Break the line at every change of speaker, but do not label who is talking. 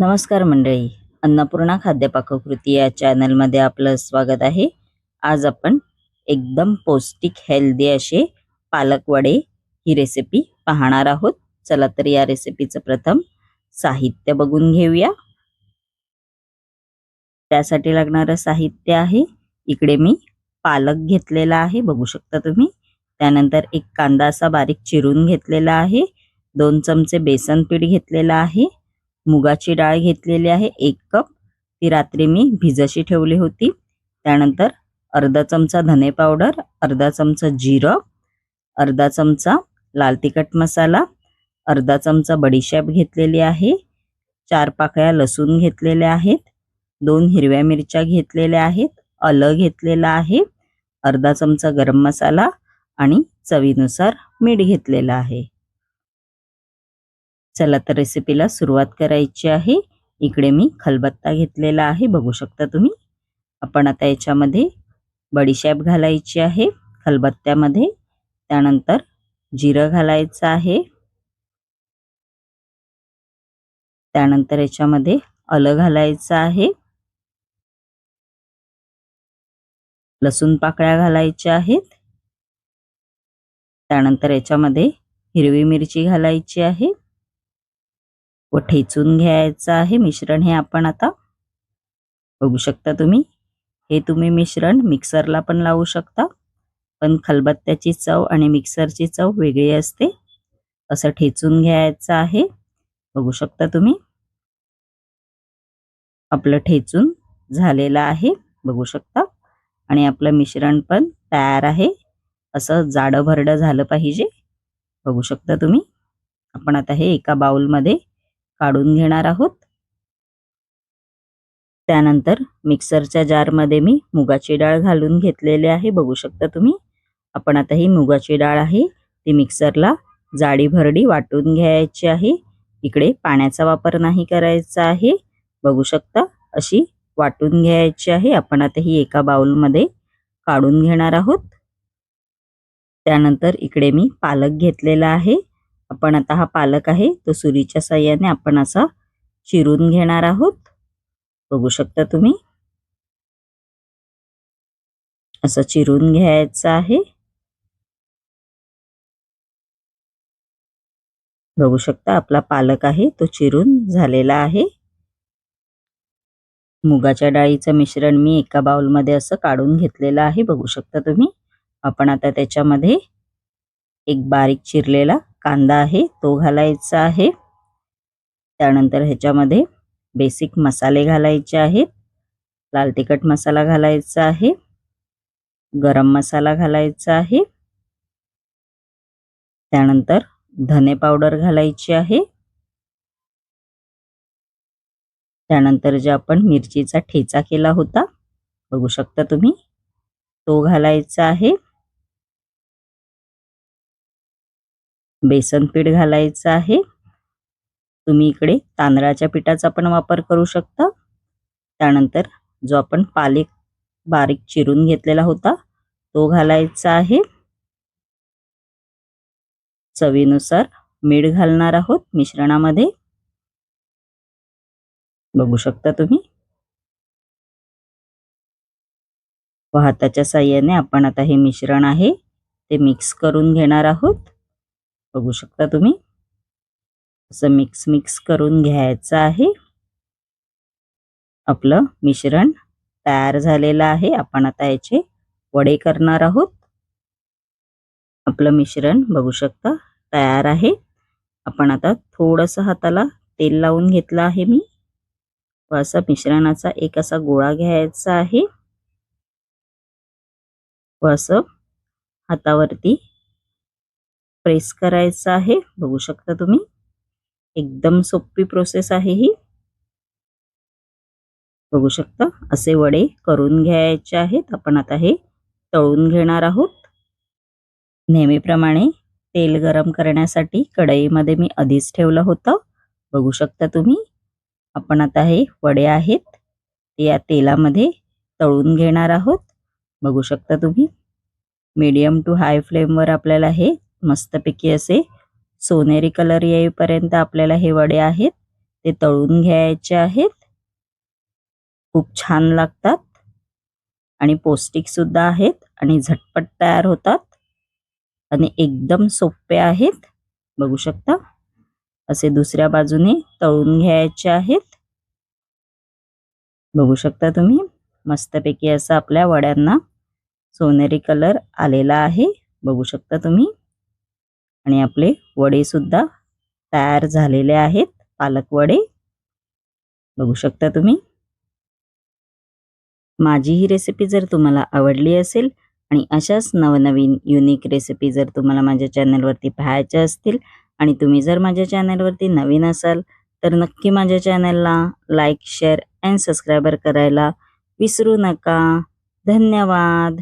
नमस्कार मंडळी. अन्नपूर्णा खाद्यपाककृती या चॅनलमध्ये आपलं स्वागत आहे. आज आपण एकदम पौष्टिक हेल्दी असे पालक वडे ही रेसिपी पाहणार आहोत. चला तर या रेसिपीचं प्रथम साहित्य बघून घेऊया. त्यासाठी लागणारं साहित्य आहे. इकडे मी पालक घेतलेला आहे. बघू शकता तुम्ही. त्यानंतर एक कांदा असा बारीक चिरून घेतलेला आहे. दोन चमचे बेसन पीठ घेतलेला आहे. मुगाची डाळ घेतलेली आहे एक कप. ती रात्री मी भिजशी ठेवली होती. त्यानंतर अर्धा चमचा धने पावडर अर्धा चमचा जिरं अर्धा चमचा लाल तिखट मसाला अर्धा चमचा बडीशेप घेतलेली आहे चार पाकळ्या लसूण घेतलेल्या आहेत दोन हिरव्या मिरच्या घेतलेल्या आहेत अलं घेतलेलं आहे अर्धा चमचा गरम मसाला आणि चवीनुसार मीठ घेतलेलं आहे. चला तर रेसिपीला सुरुवात करायची आहे. इकडे मी खलबत्ता घेतलेला आहे बघू शकता तुम्ही. आपण आता याच्यामध्ये बडीशॅप घालायची आहे खलबत्त्यामध्ये. त्यानंतर जिरं घालायचं आहे. त्यानंतर याच्यामध्ये आलं घालायचं आहे. लसूण पाकळ्या घालायच्या आहेत. त्यानंतर याच्यामध्ये हिरवी मिरची घालायची आहे. व ठेचून घ्यायचं आहे मिश्रण हे आपण आता बघू शकता तुम्ही. हे तुम्ही मिश्रण मिक्सरला पण लावू शकता पण खलबत्त्याची चव आणि मिक्सरची चव वेगळी असते. असं ठेचून घ्यायचं आहे. बघू शकता तुम्ही. आपलं ठेचून झालेलं आहे बघू शकता. आणि आपलं मिश्रण पण तयार आहे. असं जाडं भरडं झालं पाहिजे. बघू शकता तुम्ही. आपण आता हे एका बाउलमध्ये काढून घेणार आहोत. त्यानंतर मिक्सरच्या जारमध्ये मी मुगाची डाळ घालून घेतलेली आहे. बघू शकता तुम्ही. आपण आता ही मुगाची डाळ आहे ती मिक्सरला जाडी भरडी वाटून घ्यायची आहे. इकडे पाण्याचा वापर नाही करायचा आहे. बघू शकता अशी वाटून घ्यायची आहे. आपण आता ही एका बाउलमध्ये काढून घेणार आहोत. त्यानंतर इकडे मी पालक घेतलेला आहे. आपण आता हा पालक आहे तो सुरीच्या साह्याने आपण असा चिरून घेणार आहोत. बघू शकता तुम्ही. असं चिरून घ्यायचं आहे. बघू शकता आपला पालक आहे तो चिरून झालेला आहे. मुगाच्या डाळीचं मिश्रण मी एका बाउलमध्ये असं काढून घेतलेलं आहे बघू शकता तुम्ही. आपण आता त्याच्यामध्ये एक बारीक चिरलेला कांदा आहे तो घालायचा आहे. त्यानंतर ह्याच्यामध्ये बेसिक मसाले घालायचे आहेत. लाल तिखट मसाला घालायचा आहे. गरम मसाला घालायचा आहे. त्यानंतर धने पावडर घालायची आहे. त्यानंतर जे आपण मिरचीचा ठेचा केला होता बघू शकता तुम्ही तो घालायचा आहे. बेसन पीठ घालायचं आहे. तुम्ही इकडे तांदळाच्या पिठाचा पण वापर करू शकता. त्यानंतर जो आपण पालेक बारीक चिरून घेतलेला होता तो घालायचा आहे. चवीनुसार मीठ घालणार आहोत मिश्रणामध्ये. बघू शकता तुम्ही. व हाताच्या साह्याने आपण आता हे मिश्रण आहे ते मिक्स करून घेणार आहोत. बघू शकता तुम्ही. असं मिक्स मिक्स करून घ्यायचं आहे. आपलं मिश्रण तयार झालेलं आहे. आपण आता याचे वडे करणार आहोत. आपलं मिश्रण बघू शकता तयार आहे. आपण आता थोडंसं हाताला तेल लावून घेतलं आहे मी. व असा मिश्रणाचा एक असा गोळा घ्यायचा आहे. व असं हातावरती प्रेस करायचं आहे. बघू शकता तुम्ही. एकदम सोपी प्रोसेस आहे ही. बघू शकता. असे वडे करून घ्यायचे आहेत. आपण आता हे तळून घेणार आहोत. नेहमीप्रमाणे तेल गरम करण्यासाठी कढईमध्ये मी आधीच ठेवलं होतं. बघू शकता तुम्ही. आपण आता हे वडे आहेत. ते या तेलामध्ये तळून घेणार आहोत. बघू शकता तुम्ही. मीडियम टू हाय फ्लेमवर आपल्याला हे मस्तपैकी असे सोनेरी कलर येईपर्यंत आपल्याला हे वडे आहेत. ते तळून घ्यायचे आहेत. खूप छान लागतात. आणि पौष्टिक सुद्धा आहेत आणि झटपट तयार होतात. आणि एकदम सोपे आहेत. बघू शकता? असे दुसऱ्या बाजूने तळून घ्यायचे आहेत. बघू शकता तुम्ही? मस्तपैकी असं आपल्या वड्यांना सोनेरी कलर आलेला आहे. बघू शकता तुम्ही? आणि आपले वडे सुद्धा तयार झालेले आहेत. पालक वडे. बघू शकता तुम्ही. माझी ही रेसिपी जर तुम्हाला आवडली असेल आणि अशाच नवनवीन युनिक रेसिपी जर तुम्हाला माझ्या चॅनलवरती पाहायच्या असतील आणि तुम्ही जर माझ्या चॅनलवरती नवीन असाल तर नक्की माझ्या चॅनलला लाईक शेअर अँड सबस्क्रायबर करायला विसरू नका. धन्यवाद.